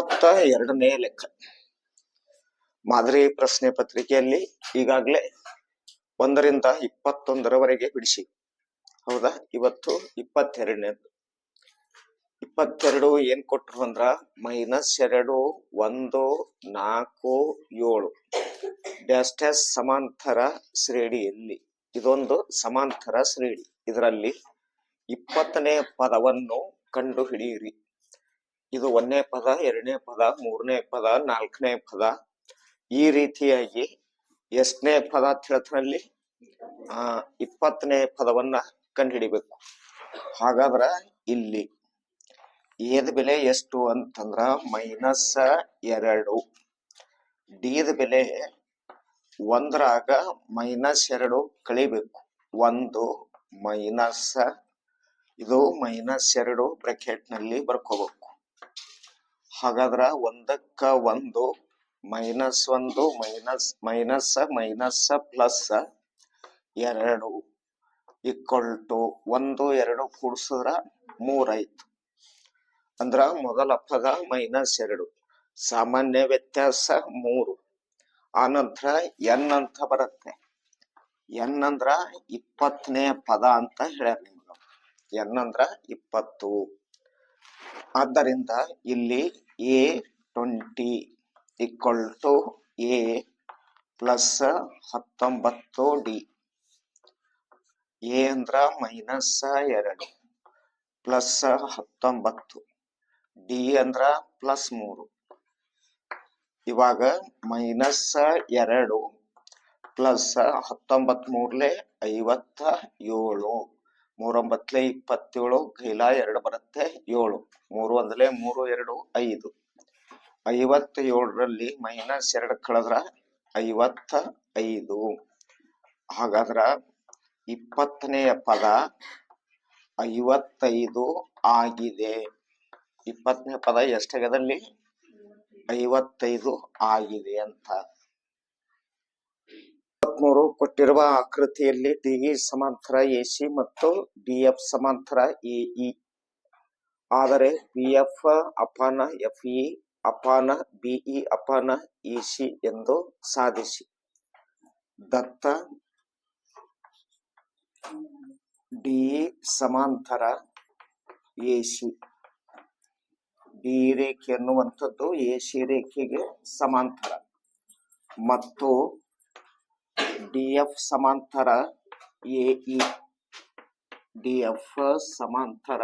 ಇಪ್ಪತ್ತ ಎರಡನೇ ಲೆಕ್ಕ. ಮಾದರಿ ಪ್ರಶ್ನೆ ಪತ್ರಿಕೆಯಲ್ಲಿ ಈಗಾಗಲೇ ಒಂದರಿಂದ ಇಪ್ಪತ್ತೊಂದರವರೆಗೆ ಬಿಡಿಸಿ. ಹೌದಾ? ಇವತ್ತು ಇಪ್ಪತ್ತೆರಡನೇದು. ಇಪ್ಪತ್ತೆರಡು ಏನ್ ಕೊಟ್ರು ಅಂದ್ರ ಮೈನಸ್ ಎರಡು, ಒಂದು, ನಾಲ್ಕು, ಏಳು. ಡ್ಯಾಶ್ ಡ್ಯಾಶ್ ಸಮಾಂತರ ಶ್ರೇಣಿಯಲ್ಲಿ. ಇದೊಂದು ಸಮಾಂತರ ಶ್ರೇಣಿ. ಇದರಲ್ಲಿ ಇಪ್ಪತ್ತನೇ ಪದವನ್ನು ಕಂಡು ಹಿಡಿಯಿರಿ ಇದು ಒಂದನೇ ಪದ, ಎರಡನೇ ಪದ, ಮೂರನೇ ಪದ, ನಾಲ್ಕನೇ ಪದ. ಈ ರೀತಿಯಾಗಿ ಎಷ್ಟನೇ ಪದ ಅಂತ ಹೇಳ್ತಾರಲ್ಲಿ, ಆ, ಇಪ್ಪತ್ತನೇ ಪದವನ್ನ ಕಂಡುಹಿಡಿಬೇಕು. ಹಾಗಾದ್ರ ಇಲ್ಲಿ ಏದ ಬೆಲೆ ಎಷ್ಟು ಅಂತಂದ್ರ ಮೈನಸ್ ಎರಡು. ಡಿದ ಬೆಲೆ ಒಂದರಾಗ ಮೈನಸ್ ಎರಡು ಕಳಿಬೇಕು. ಒಂದು ಮೈನಸ್, ಇದು ಮೈನಸ್ ಎರಡು ಬ್ರಾಕೆಟ್ನಲ್ಲಿ ಬರ್ಕೋಬೇಕು. ಹಾಗಾದ್ರ ಒಂದಕ್ಕ ಒಂದು, ಮೈನಸ್ ಒಂದು, ಮೈನಸ್ ಮೈನಸ್ ಮೈನಸ್ ಪ್ಲಸ್ ಎರಡು ಈಕ್ವಲ್ ಟು ಒಂದು, ಎರಡು ಕೂಡಿಸಿದ್ರ ಮೂರಾಯ್ತು ಅಂದ್ರ ಮೊದಲ ಪದ ಮೈನಸ್ ಎರಡು, ಸಾಮಾನ್ಯ ವ್ಯತ್ಯಾಸ ಮೂರು. ಆನಂತರ ಎನ್ ಅಂತ ಬರುತ್ತೆ. ಎನ್ ಅಂದ್ರ ಇಪ್ಪತ್ತನೇ ಪದ ಅಂತ ಹೇಳ್ಯಾರ ನಿಮ್ಗೆ ಎನ್ ಅಂದ್ರ ಇಪ್ಪತ್ತು. ಆದ್ದರಿಂದ ಇಲ್ಲಿ A twenty equal to A plus ಹತ್ತೊಂಬತ್ತು ಡಿ ಎ ಅಂದ್ರ ಮೈನಸ್ ಎರಡು ಪ್ಲಸ್ ಹತ್ತೊಂಬತ್ತು. ಡಿ ಅಂದ್ರ ಪ್ಲಸ್ ಮೂರು. ಇವಾಗ ಮೈನಸ್ ಎರಡು ಪ್ಲಸ್ ಹತ್ತೊಂಬತ್ತ್ ಮೂರ್ಲೆ ಐವತ್ತ ಏಳು ಮೂರೊಂಬತ್ಲೆ ಇಪ್ಪತ್ತೇಳು, ಘೈಲ ಎರಡು ಬರುತ್ತೆ, ಏಳು. ಮೂರು ಅಂದ್ರೆ ಮೂರು, ಎರಡು, ಐದು. ಐವತ್ತ ಏಳರಲ್ಲಿ ಮೈನಸ್ ಎರಡು ಕಳೆದ್ರ ಐವತ್ತ ಐದು ಹಾಗಾದ್ರ ಇಪ್ಪತ್ತನೆಯ ಪದ ಐವತ್ತೈದು ಆಗಿದೆ. ಇಪ್ಪತ್ತನೇ ಪದ ಎಷ್ಟಾಗದಲ್ಲಿ ಐವತ್ತೈದು ಆಗಿದೆ ಅಂತ. ಇಪ್ಪತ್ಮೂರು ಕೊಟ್ಟಿರುವ ಆಕೃತಿಯಲ್ಲಿ ಡಿ ಸಮಾಂತರ ಸಿ ಮತ್ತು ಡಿ ಎಫ್ ಸಮಾಂತರ ಇ. ಆದರೆ B F upon F E, upon B E upon E C ಎಂದು ಸಾಧಿಸಿ. ದತ್ತ ಡಿ ಸಮಾಂತರ ಸಿ. ಡಿ ರೇಖೆ ಎನ್ನುವಂಥದ್ದು ಸಿ ರೇಖೆಗೆ ಸಮಾಂತರ. ಮತ್ತು ಡಿ ಎಫ್ ಸಮಾಂತರ ಎಇ ಡಿ ಎಫ್ ಸಮಾಂತರ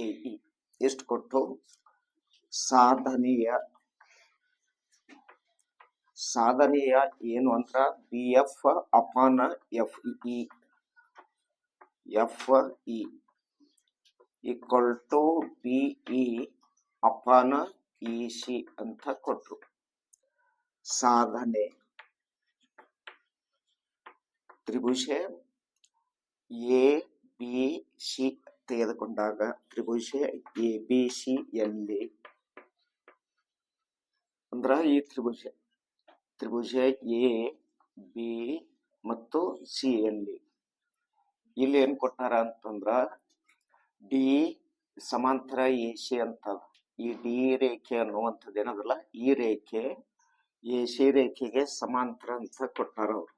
ಎಇ ಎಷ್ಟು ಕೊಟ್ಟು ಸಾಧನೀಯ. ಸಾಧನೀಯ ಏನು ಅಂತ B F upon F E F E. Equal to B E upon E C ಅಂತ ಕೊಟ್ಟರು ಸಾಧನೆ. ತ್ರಿಭುಜ ಎ ಬಿ ಸಿ ತೆಗೆದುಕೊಂಡಾಗ ತ್ರಿಭುಜ ಎ ಬಿ ಸಿ ಎಲ್ಲಿ ಅಂದ್ರ ಈ ತ್ರಿಭುಜ ತ್ರಿಭುಜ ಎ ಬಿ ಮತ್ತು ಸಿ ಯಲ್ಲಿ ಇಲ್ಲಿ ಏನ್ ಕೊಟ್ಟಾರ ಅಂತಂದ್ರ ಡಿ ಸಮಾಂತರ ಎ ಸಿ ಅಂತ ಈ ಡಿ ರೇಖೆ ಅನ್ನುವಂಥದ್ದು ಏನದಲ್ಲ ಈ ರೇಖೆ ಎ ಸಿ ರೇಖೆಗೆ ಸಮಾಂತರ ಅಂತ ಕೊಟ್ಟಾರ ಅವ್ರು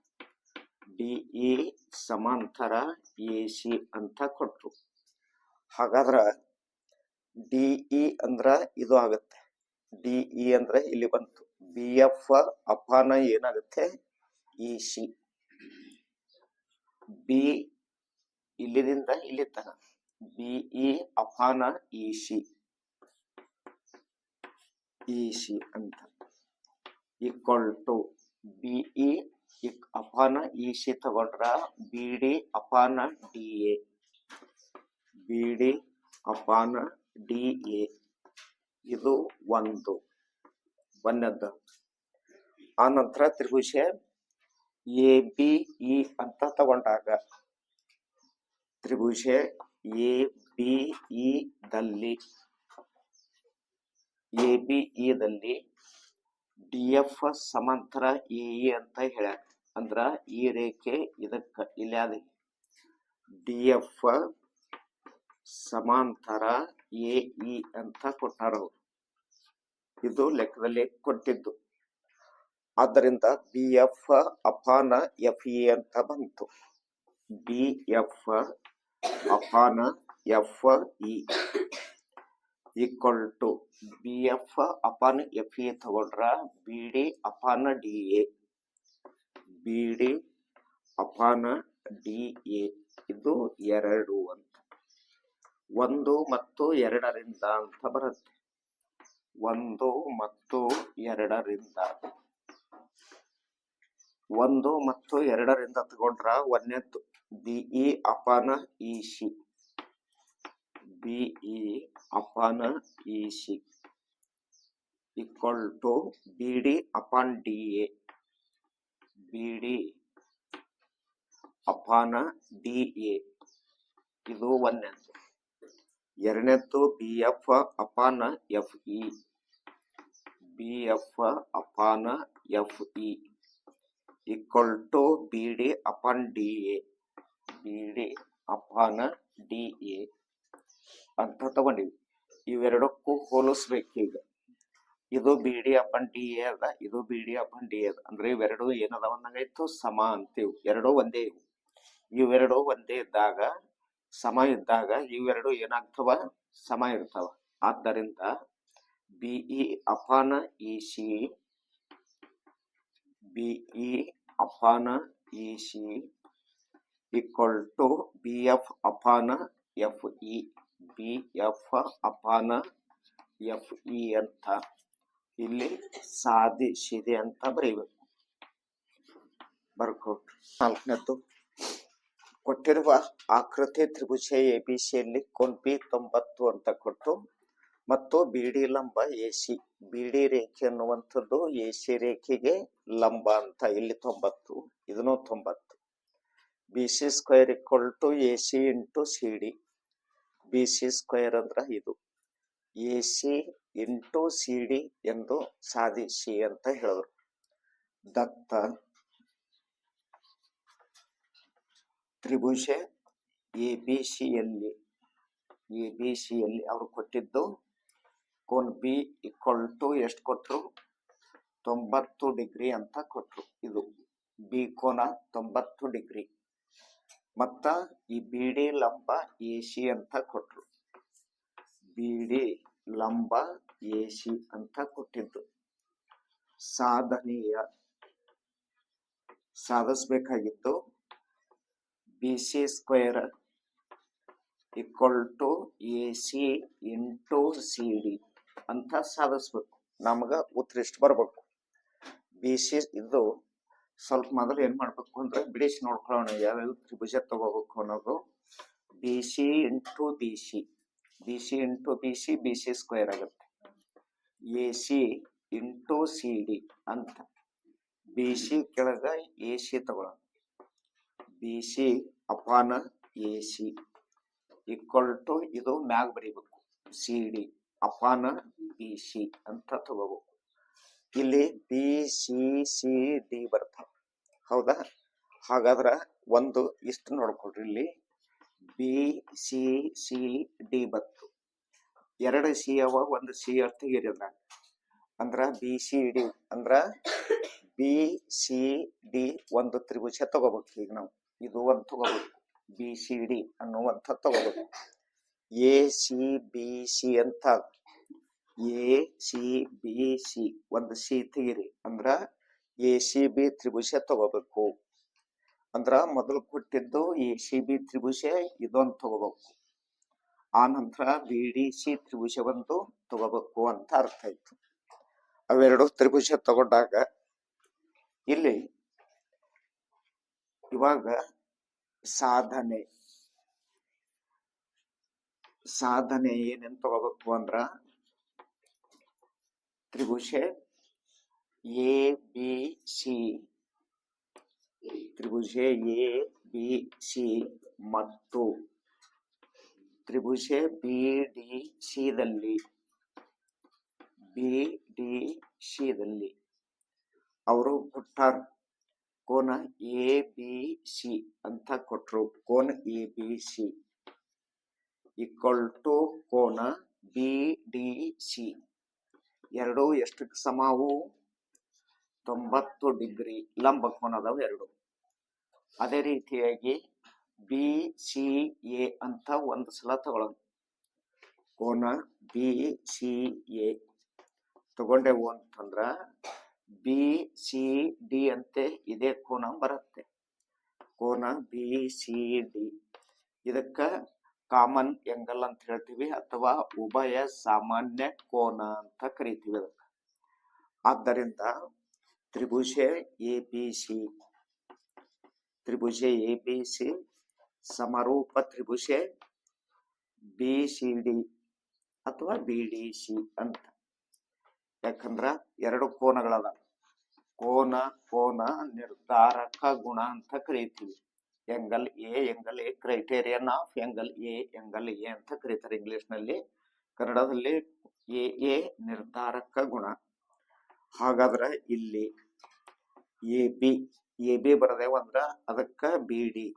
ಡಿ ಇ ಸಮಾಂತರ ಎ ಸಿ ಅಂತ ಕೊಟ್ಟರು ಹಾಗಾದ್ರೆ ಡಿ ಇ ಅಂದ್ರೆ ಇದು ಆಗುತ್ತೆ. ಡಿ ಇ ಅಂದ್ರೆ ಇಲ್ಲಿ ಬಂತು. ಬಿ ಎಫ್ ಅಪಾನ ಏನಾಗುತ್ತೆ? E C. ಬಿ ಇಲ್ಲಿದಿಂದ ಇಲ್ಲಿ ತನ. E upon E C. E C ಅಂತ. Equal to B E upon E C ತಗೊಂಡ್ರ B D upon D A. B D upon D A. ಇದು ಒಂದು. ಒಂದದ್ದು ಆ ನಂತರ ತ್ರಿಭುಜ ಎ, ಬಿ, ಇ ಅಂತ ತಗೊಂಡಾಗ ತ್ರಿಭುಜ ಎ, ಬಿ, ಇ ದಲ್ಲಿ. ಎ, ಬಿ, ಇ ದಲ್ಲಿ ಡಿ ಎಫ್ ಸಮಾಂತರ ಎ ಅಂತ ಹೇಳ್ಯಾರ. ಅಂದ್ರ ಈ ರೇಖೆ ಇದಕ್ಕ ಇಲ್ಲಾದ ಡಿ ಎಫ್ ಸಮಾಂತರ ಎ ಇ ಅಂತ ಕೊಟ್ಟಾರ ಅವ್ರು. ಇದು ಲೆಕ್ಕದಲ್ಲಿ ಕೊಟ್ಟಿದ್ದು. ಆದ್ದರಿಂದ B F upon F E ಅಂತ ಬಂತು. B F upon F E. Equal to B F upon F A ತಗೊಂಡ್ರ B D upon D A. B D upon D A. ಇದು ಎರಡು ಅಂತ. ಒಂದು ಮತ್ತು ಎರಡರಿಂದ ಅಂತ ಬರುತ್ತೆ. ಒಂದು ಮತ್ತು ಎರಡರಿಂದ. ಒಂದು ಮತ್ತು ಎರಡರಿಂದ ತಗೊಂಡ್ರ ಒಂದನೇದ್ದು E upon E C. B E upon E C. Equal to B D upon D A. B D upon D A. ಇದು ಒಂದನೇದು ಎರಡನೇದ್ದು B F upon F E. B F upon F E. Equal to B D upon D A. B D upon D A. ಅಂತ ತಗೊಂಡಿವಿ. ಇವೆರಡಕ್ಕೂ ಹೋಲಿಸ್ಬೇಕು ಈಗ ಇದು B D upon D A ಅದ, ಇದು ಬಿ ಡಿ ಅಪಾನ್ ಡಿ ಅದ. ಅಂದ್ರೆ ಇವೆರಡು ಏನದಾವ ಅನ್ನಂಗಾಯ್ತು ಸಮ ಅಂತೀವಿ. ಎರಡೂ ಒಂದೇ ಇವು. ಇವೆರಡು ಒಂದೇ ಇದ್ದಾಗ, ಸಮ ಇದ್ದಾಗ ಇವೆರಡು ಏನಾಗ್ತವ? ಸಮ ಇರ್ತಾವ. ಆದ್ದರಿಂದ ಬಿಇ ಅಪಾನ ಇ ಸಿ ಬಿಇ ಅಪಾನ E C equal to B F ಅಪಾನ ಎಫ್ ಇ ಬಿ, ಎಫ್, ಅಪಾನ, ಎಫ್, ಇ ಅಂತ. ಇಲ್ಲಿ ಸಾಧಿಸಿದೆ ಅಂತ ಬರೀಬೇಕು. ಬರ್ಕೊಟ್ರು. ನಾಲ್ಕನೇದ್ದು ಕೊಟ್ಟಿರುವ ಆಕೃತಿ ತ್ರಿಭುಜ ಎ, ಬಿ ಸಿಯಲ್ಲಿ ಕೋನ್ ಬಿ ತೊಂಬತ್ತು ಅಂತ ಕೊಟ್ಟು, ಮತ್ತು ಬಿಡಿ ಲಂಬ ಎ, ಸಿ. ಬಿಡಿ ರೇಖೆ ಅನ್ನುವಂಥದ್ದು ಎ, ಸಿ ರೇಖೆಗೆ ಲಂಬ ಅಂತ. ಇಲ್ಲಿ ತೊಂಬತ್ತು, ಇದನ್ನು ತೊಂಬತ್ತು. B, C square equal to A, C into C D. B C square ಅಂದ್ರ ಇದು. A C into C D ಎಂದು ಸಾಧಿಸಿ ಅಂತ ಹೇಳಿದ್ರು. ದತ್ತ, ತ್ರಿಭುಜ ಎ ಬಿ ಸಿಯಲ್ಲಿ ಎ ಬಿ ಸಿಯಲ್ಲಿ ಅವರು ಕೊಟ್ಟಿದ್ದು ಕೋನ್ ಬಿ ಇಕ್ವಲ್ ಟು ಎಷ್ಟು ಕೊಟ್ಟರು ತೊಂಬತ್ತು ಡಿಗ್ರಿ ಅಂತ ಕೊಟ್ಟರು ಇದು ಬಿ ಕೋನ ತೊಂಬತ್ತು ಡಿಗ್ರಿ. ಮತ್ತ ಈ ಬಿ ಡಿ ಲಂಬ ಎ ಸಿ ಅಂತ ಕೊಟ್ಟರು ಬಿ ಡಿ ಲಂಬ ಎ ಸಿ ಅಂತ ಕೊಟ್ಟಿದ್ದು. ಸಾಧನೀಯ ಸಾಧಿಸ್ಬೇಕಾಗಿತ್ತು. B C square equal to A C into C D ಅಂತ ಸಾಧಿಸ್ಬೇಕು. ನಮ್ಗೆ ಉತ್ತರ ಇಷ್ಟು ಬರಬೇಕು. ಬಿ ಸಿ ಇದು ಸ್ವಲ್ಪ ಮೊದಲು ಏನು ಮಾಡಬೇಕು ಅಂದ್ರೆ ಬಿಡಿಸಿ ನೋಡ್ಕೊಳ್ಳೋಣ ಯಾವ್ಯಾವ ತ್ರಿಭುಜ ತಗೋಬೇಕು ಅನ್ನೋದು. B C into B C B C into B C B C square ಆಗುತ್ತೆ. A C into C D ಅಂತ. ಬಿ ಸಿ ಕೆಳಗ ಎ ಸಿ ತಗೊಳ್ಳೋಣ. B C upon A C equal to ಇದು ಮ್ಯಾಗ್ ಬರೀಬೇಕು. C D upon B C ಅಂತ ತಗೋಬೇಕು. ಇಲ್ಲಿ ಬಿ ಸಿ ಸಿ ಡಿ ಬರ್ತಾವ ಹೌದಾ? ಹಾಗಾದ್ರೆ ಒಂದು ಇಷ್ಟು ನೋಡ್ಕೊಳ್ರಿ ಇಲ್ಲಿ. ಬಿ, ಸಿ ಸಿ, ಡಿ ಬತ್ತು ಎರಡು ಸಿ ಅವ, ಒಂದು ಸಿ ಅರ್ಥ ಇರೋದ್ರಾಗ ಅಂದ್ರ ಬಿ, ಸಿ, ಡಿ. ಅಂದ್ರ ಬಿ, ಸಿ, ಡಿ ಒಂದು ತ್ರಿಭುಜ ತಗೋಬೇಕು ಈಗ ನಾವು. ಇದು ಒಂದು ತಗೋಬೇಕು. ಬಿ, ಸಿ, ಡಿ ಅನ್ನುವಂಥ ತಗೋಬೇಕು. ಎ, ಸಿ, ಬಿ, ಸಿ ಅಂತ. A, C, B, C. ಒಂದು ಸಿ ತೆಗಿರಿ. ಅಂದ್ರ ಎ ಸಿ ಬಿ ತ್ರಿಭುಜ ತಗೋಬೇಕು. ಅಂದ್ರ ಮೊದಲು ಕೊಟ್ಟಿದ್ದು ಎ ಸಿ ಬಿ ತ್ರಿಭುಜ ಇದೊಂದು ತಗೋಬೇಕು. ಆ ನಂತರ ಬಿ ಡಿ ಸಿ ತ್ರಿಭುಜ ಒಂದು ತಗೋಬೇಕು ಅಂತ ಅರ್ಥ ಆಯ್ತು. ಅವೆರಡು ತ್ರಿಭುಜ ತಗೊಂಡಾಗ ಇಲ್ಲಿ ಇವಾಗ ಸಾಧನೆ. ಸಾಧನೆ ಏನೇನ್ ತಗೋಬೇಕು ಅಂದ್ರ ತ್ರಿಭುಜ ಎ, ಬಿ, ಸಿ. ತ್ರಿಭುಜ ಎ, ಬಿ, ಸಿ ಮತ್ತು ತ್ರಿಭುಜ ಬಿ, ಡಿ, ಸಿದಲ್ಲಿ. ಬಿ, ಡಿ, ಸಿದಲ್ಲಿ. ಅವರು ಕೊಟ್ಟಾರ ಕೋನ ಎ, ಬಿ, ಸಿ ಅಂತ ಕೊಟ್ಟರು ಕೋನ A, B, C. Equal to ಕೋನ ಬಿ, ಡಿ, ಸಿ. ಎರಡು ಎಷ್ಟಕ್ಕೆ ಸಮವು ತೊಂಬತ್ತು ಡಿಗ್ರಿ ಲಂಬ ಕೋನದವು ಎರಡು. ಅದೇ ರೀತಿಯಾಗಿ ಬಿ ಸಿ ಎ ಅಂತ ಒಂದು ಸಲ ತಗೊಳ್ಳೋಣ. ಕೋನ ಬಿ ಸಿ ಎ ತಗೊಂಡೆವು ಅಂತಂದ್ರ ಬಿ ಸಿ ಡಿ ಅಂತೆ ಇದೇ ಕೋನ ಬರುತ್ತೆ. ಕೋನ ಬಿ ಸಿ ಡಿ ಇದಕ್ಕ ಕಾಮನ್ ಎಂಗಲ್ ಅಂತ ಹೇಳ್ತೀವಿ ಅಥವಾ ಉಭಯ ಸಾಮಾನ್ಯ ಕೋನ ಅಂತ ಕರಿತೀವಿ ಅದಕ್ಕೆ. ಆದ್ದರಿಂದ ತ್ರಿಭುಜ ಎ ಪಿ ಸಿ ತ್ರಿಭುಜ ಎ ಪಿ ಸಿ ಸಮರೂಪ ತ್ರಿಭುಜ ಬಿ ಸಿ ಡಿ ಅಥವಾ ಬಿ ಡಿ ಸಿ ಅಂತ. ಯಾಕಂದ್ರ ಎರಡು ಕೋನಗಳದ ಕೋನ ಕೋನ, ನಿರ್ಧಾರಕ ಗುಣ ಅಂತ ಕರಿತೀವಿ. Angle A angle A criterion of angle A angle A ಅಂತ ಕರೀತಾರೆ ಇಂಗ್ಲಿಷ್ನಲ್ಲಿ. ಕನ್ನಡದಲ್ಲಿ ಎ ಎ, ನಿರ್ಧಾರಕ ಗುಣ. ಹಾಗಾದ್ರೆ ಇಲ್ಲಿ ಎ ಬಿ ಎ ಬಿ ಬರದೇವ ಅಂದ್ರ ಅದಕ್ಕ ಬಿ ಡಿ.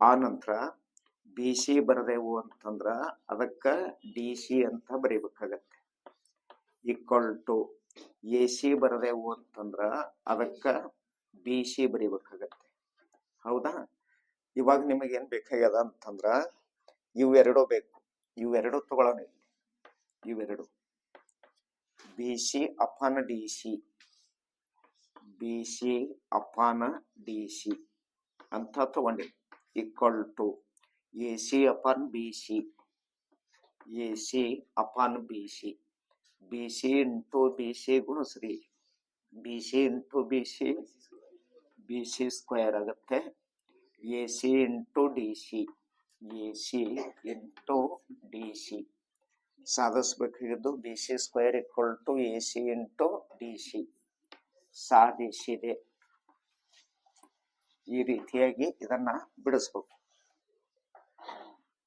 ಆ ನಂತರ ಬಿ ಸಿ ಬರದೇವು ಅಂತಂದ್ರ ಅದಕ್ಕ ಡಿ ಸಿ ಅಂತ ಬರೀಬೇಕಾಗತ್ತೆ. ಈಕ್ವಲ್ ಟು ಎ ಸಿ ಬರದೇವು ಅಂತಂದ್ರ ಅದಕ್ಕ ಬಿ ಸಿ ಬರೀಬೇಕಾಗತ್ತೆ. ಹೌದಾ? ಇವಾಗ ನಿಮಗೆ ಏನ್ ಬೇಕಾಗ್ಯದ ಅಂತಂದ್ರ ಇವೆರಡು ಬೇಕು. ಇವೆರಡು ತಗೊಳ್ಳೋಣ ಇವೆರಡು. B C upon D C B C upon D C ಅಂತ ತಗೊಂಡೆ equal to A C upon B C A C upon B C B C into B C ಗುಣಿಸ್ರಿ B C into B C B C square ಆಗುತ್ತೆ A C into D C A C into D C ಸಾಧಿಸ್ಬೇಕಾಗಿದ್ದು B C square equal to A C into D C ಸಾಧಿಸಿದೆ. ಈ ರೀತಿಯಾಗಿ ಇದನ್ನ ಬಿಡಿಸ್ಬೇಕು.